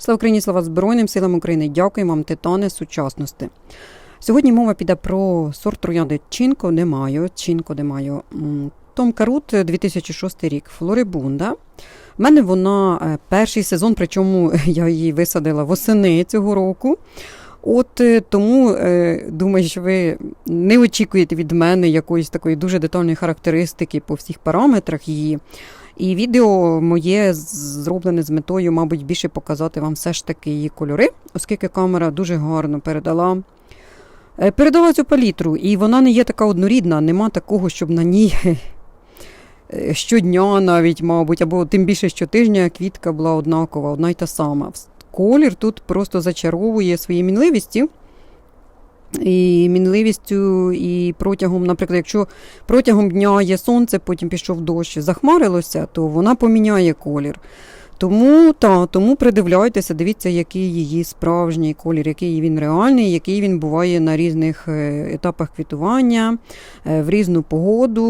Слава Україні, слава Збройним силам України. Дякую вам, титани сучасності. Сьогодні мова піде про сорт троянди Чинко не маю. Чинко не. Том Карут, 2006 рік, Флорибунда. У мене вона е, перший сезон, причому я її висадила восени цього року. От е, тому е, думаю, що ви не очікуєте від мене якоїсь такої дуже детальної характеристики по всіх параметрах її. І відео моє зроблене з метою, мабуть, більше показати вам все ж таки її кольори, оскільки камера дуже гарно передала. е, Передала цю палітру, і вона не є така однорідна, нема такого, щоб на ній е, щодня навіть, мабуть, або тим більше щотижня квітка була однакова, одна й та сама. Колір тут просто зачаровує своєю мінливістю. І мінливістю, і протягом, наприклад, якщо протягом дня є сонце, потім пішов дощ, захмарилося, то вона поміняє колір. Тому, та, тому придивляйтеся, дивіться, який її справжній колір, який він реальний, який він буває на різних е, етапах квітування, е, в різну погоду,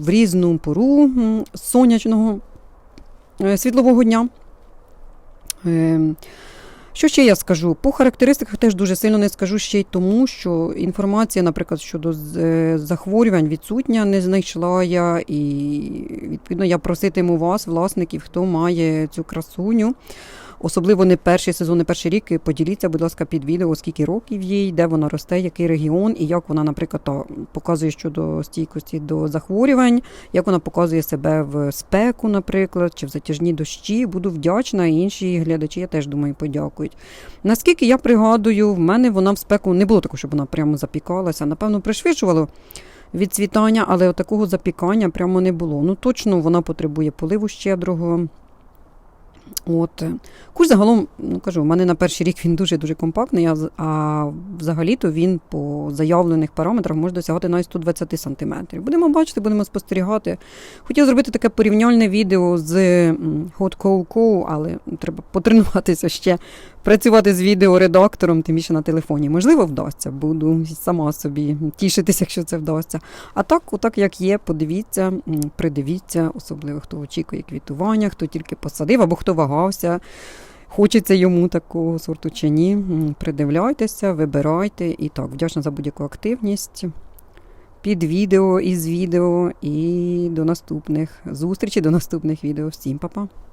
в різну пору сонячного е, світлового дня. Що ще я скажу? По характеристиках теж дуже сильно не скажу ще й тому, що інформація, наприклад, щодо е, захворювань відсутня, не знайшла я, і відповідно я проситиму вас, власників, хто має цю красуню. Особливо не перший сезон, не перший рік. Поділіться, будь ласка, під відео, скільки років їй, де вона росте, який регіон і як вона, наприклад, та, показує щодо стійкості до захворювань, як вона показує себе в спеку, наприклад, чи в затяжні дощі. Буду вдячна, і інші глядачі, я теж думаю, подякують. Наскільки я пригадую, в мене вона в спеку не було такого, щоб вона прямо запікалася. Напевно, пришвидшувало відцвітання, але такого запікання прямо не було. Ну точно вона потребує поливу щедрого. От. Куш загалом, ну кажу, в мене на перший рік він дуже-дуже компактний, а, взагалі-то він по заявлених параметрах може досягати навіть 120 см. Будемо бачити, будемо спостерігати. Хотів зробити таке порівняльне відео з Hot Cow Co, але треба потренуватися ще працювати з відеоредактором, тим більше на телефоні. Можливо, вдасться. Буду сама собі тішитися, якщо це вдасться. А так, отак як є, подивіться, придивіться, особливо хто очікує квітування, хто тільки посадив або хто вагався. Хочеться йому такого сорту чи ні. Придивляйтеся, вибирайте. І так, вдячна за будь-яку активність. Під відео, із відео і до наступних зустрічей, до наступних відео. Всім па-па!